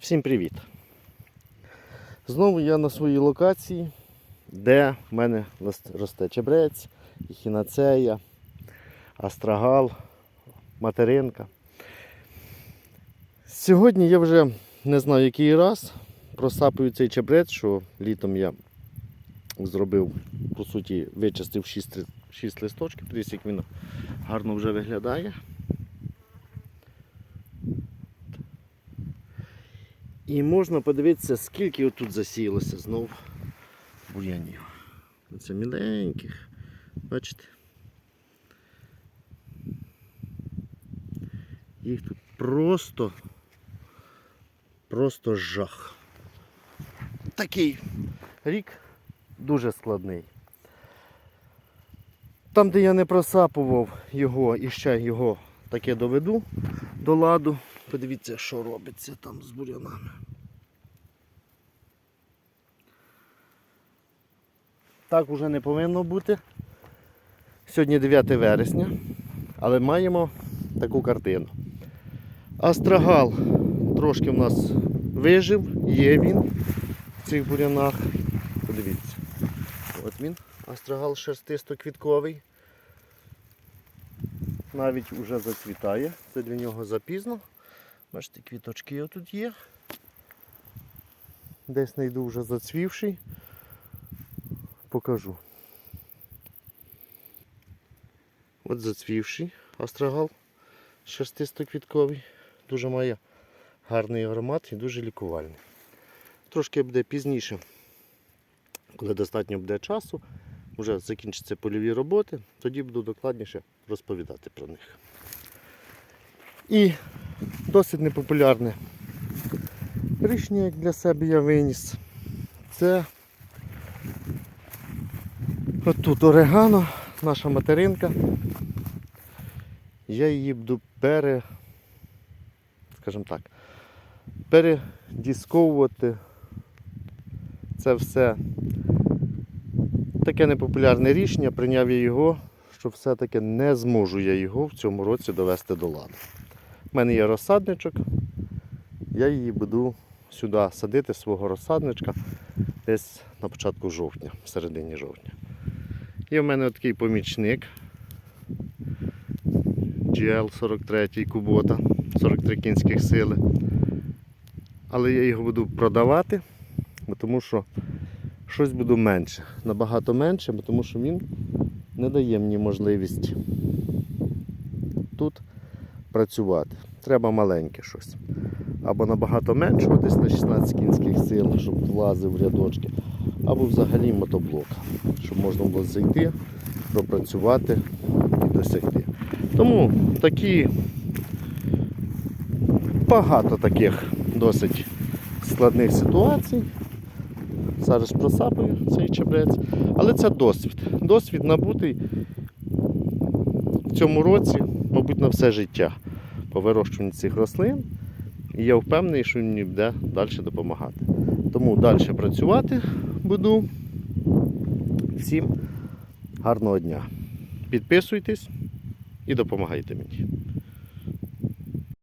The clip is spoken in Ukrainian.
Всім привіт! Знову я на своїй локації, де в мене росте чебрець, хінацея, астрагал, материнка. Сьогодні я вже не знаю який раз просапую цей чебрець, що літом я зробив, по суті, вичистив 6, 6 листочків, дивіться, як він гарно вже виглядає. І можна подивитися, скільки отут засіялося знов бур'янів. Це міленьких. Бачите? Їх тут просто, просто жах. Такий рік дуже складний. Там, де я не просапував його і ще його таке доведу до ладу. Подивіться, що робиться там з бур'янами. Так уже не повинно бути. Сьогодні 9 вересня, але маємо таку картину. Астрагал трошки в нас вижив, є він в цих бурянах. Подивіться. От він, астрагал шерстисто-квітковий. Навіть уже зацвітає. Це для нього запізно. Бачите, квіточки отут є. Десь знайду вже зацвівший. Покажу. От зацвівший астрагал шерстисто-квітковий. Дуже має гарний аромат і дуже лікувальний. Трошки буде пізніше, коли достатньо буде часу, вже закінчаться польові роботи, тоді буду докладніше розповідати про них. І досить непопулярне рішення, як для себе я виніс. Це отут орегано, наша материнка. Я її буду пере, скажімо так, передісковувати це все. Таке непопулярне рішення, прийняв я його, що все-таки не зможу я його в цьому році довести до ладу. У мене є розсадничок, я її буду сюди садити свого розсадничка десь на початку жовтня, в середині жовтня. Є в мене такий помічник GL43 Кубота, 43 кінських сили. Але я його буду продавати, тому що щось буду менше. Набагато менше, тому що він не дає мені можливість тут працювати. Треба маленьке щось. Або набагато меншого, десь на 16 кінських сил, щоб влазив в рядочки, або взагалі мотоблок, щоб можна було зайти, пропрацювати і досягти. Тому такі багато таких досить складних ситуацій. Зараз просапую цей чебрець. Але це досвід. Досвід набутий в цьому році, мабуть, на все життя по вирощуванню цих рослин. І я впевнений, що він мені буде далі допомагати. Тому далі працювати буду. Всім гарного дня. Підписуйтесь і допомагайте мені.